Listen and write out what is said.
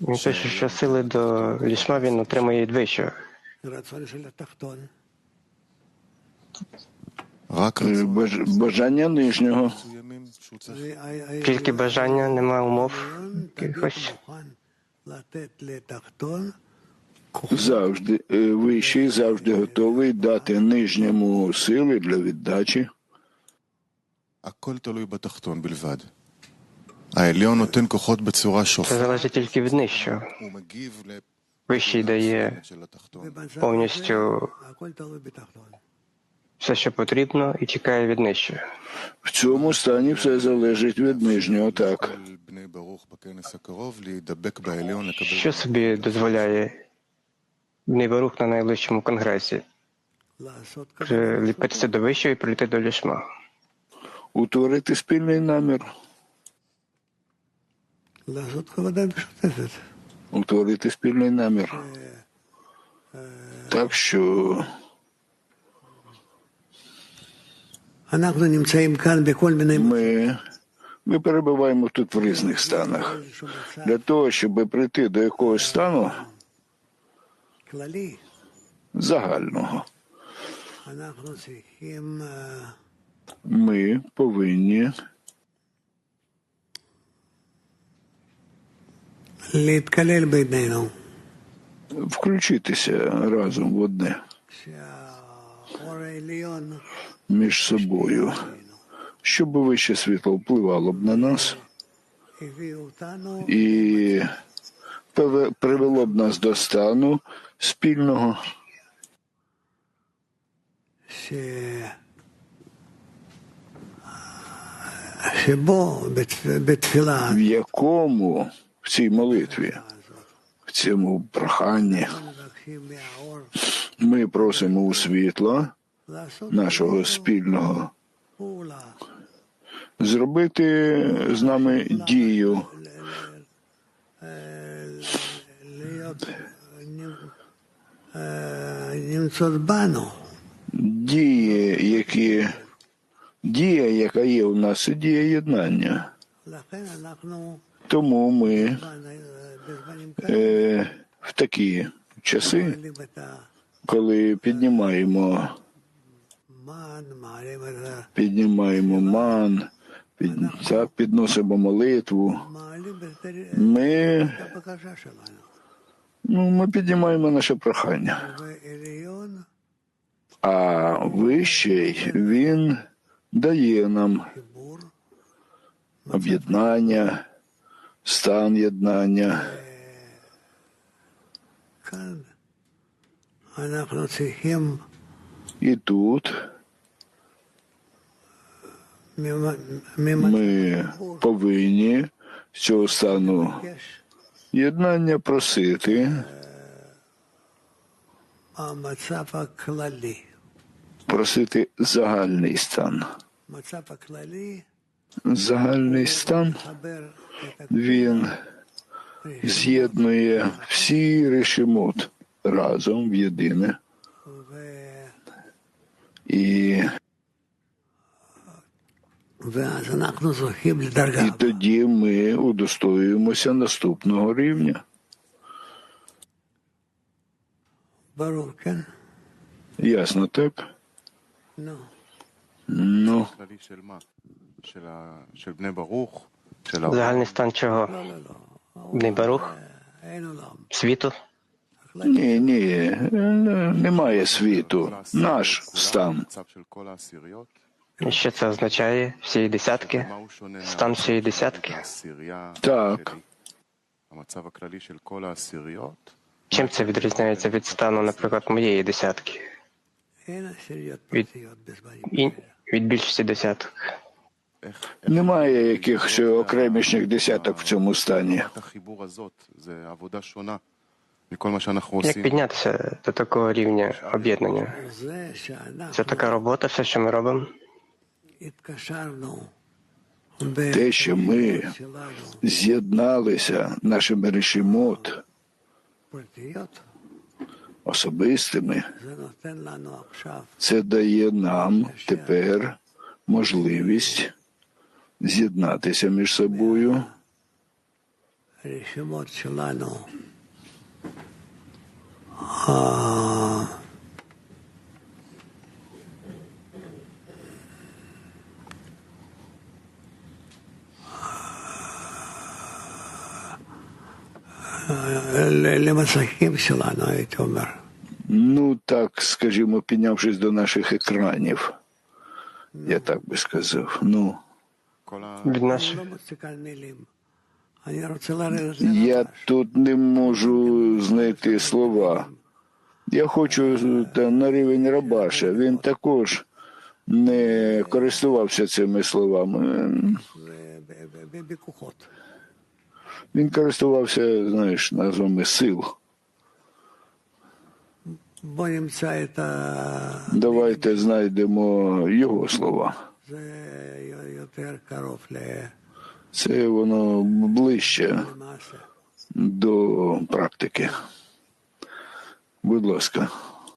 Він пише, що сили до лішма він отримує від вищого. Е, бажання нижнього. Тільки бажання, немає умов якихось. Завжди е, вищий, завжди готовий дати нижньому сили для віддачі. Це залежить тільки від нижчого. Вищий дає повністю все, що потрібно, і чекає від нижчого. В цьому стані все залежить від нижнього, так. Що собі дозволяє Нейбарух на найближчому конгресі? Ліпитися до вищого і прийти до лішма. Утворити спільний намір утворити спільний намір. Так що ми, ми перебуваємо тут в різних станах. Для того, щоб прийти до якогось стану загального. Ми повинні. включитися разом в одне. між собою, щоб вище світло впливало б на нас. і привело б нас до стану спільного. В якому в цій молитві, в цьому проханні. Ми просимо у світла нашого спільного зробити з нами дію. Дії, які дія, яка є у нас, і дія єднання. Тому ми е, в такі часи, коли піднімаємо, піднімаємо ман, під, так, підносимо молитву, ми, ну, ми піднімаємо наше прохання. А вищий він дає нам об'єднання, стан єднання. І тут ми повинні з цього стану єднання просити просити загальний стан загальний стан, він з'єднує всі решимот разом в єдине. І і тоді ми удостоюємося наступного рівня. Ясно, так? Ну. No. No. Загальний стан чого? Бний Барух? Світу? Ні, ні, немає світу. Наш стан. Що це означає? Всієї десятки? Стан всієї десятки? Так. Чим це відрізняється від стану, наприклад, моєї десятки? Від, від більшості десяток. Немає якихось окремішніх десяток в цьому стані. Як піднятися до такого рівня об'єднання? Це така робота, все, що ми робимо. Те, що ми з'єдналися нашими решімот особистими, це дає нам тепер можливість з'єднатися між собою. Лемасахів села, навіть. Ну, так, скажімо, піднявшись до наших екранів, я так би сказав. Ну від наших. Я тут не можу знайти слова. Я хочу е, там, на рівень Рабаша. Він також не користувався цими словами. Він користувався, знаєш, назвами сил. Давайте знайдемо його слова. Це воно ближче до практики. Будь ласка.